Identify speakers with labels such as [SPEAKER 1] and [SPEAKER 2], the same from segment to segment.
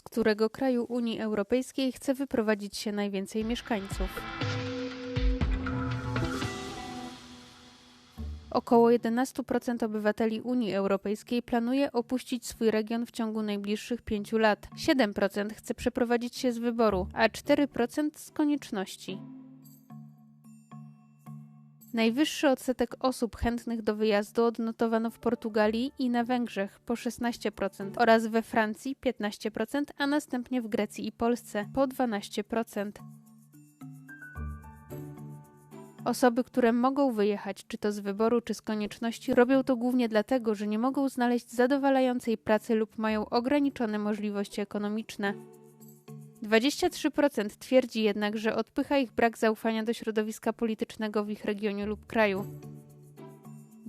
[SPEAKER 1] z którego kraju Unii Europejskiej chce wyprowadzić się najwięcej mieszkańców. Około 11% obywateli Unii Europejskiej planuje opuścić swój region w ciągu najbliższych pięciu lat. 7% chce przeprowadzić się z wyboru, a 4% z konieczności. Najwyższy odsetek osób chętnych do wyjazdu odnotowano w Portugalii i na Węgrzech po 16% oraz we Francji 15%, a następnie w Grecji i Polsce po 12%. Osoby, które mogą wyjechać, czy to z wyboru, czy z konieczności, robią to głównie dlatego, że nie mogą znaleźć zadowalającej pracy lub mają ograniczone możliwości ekonomiczne. 23% twierdzi jednak, że odpycha ich brak zaufania do środowiska politycznego w ich regionie lub kraju.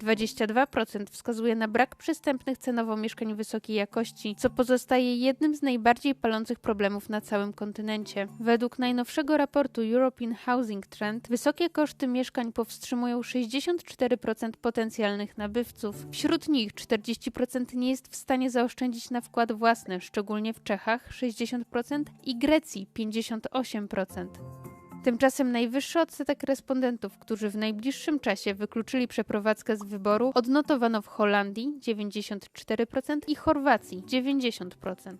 [SPEAKER 1] 22% wskazuje na brak przystępnych cenowo mieszkań wysokiej jakości, co pozostaje jednym z najbardziej palących problemów na całym kontynencie. Według najnowszego raportu European Housing Trend wysokie koszty mieszkań powstrzymują 64% potencjalnych nabywców. Wśród nich 40% nie jest w stanie zaoszczędzić na wkład własny, szczególnie w Czechach 60% i Grecji 58%. Tymczasem najwyższy odsetek respondentów, którzy w najbliższym czasie wykluczyli przeprowadzkę z wyboru, odnotowano w Holandii 94% i Chorwacji 90%.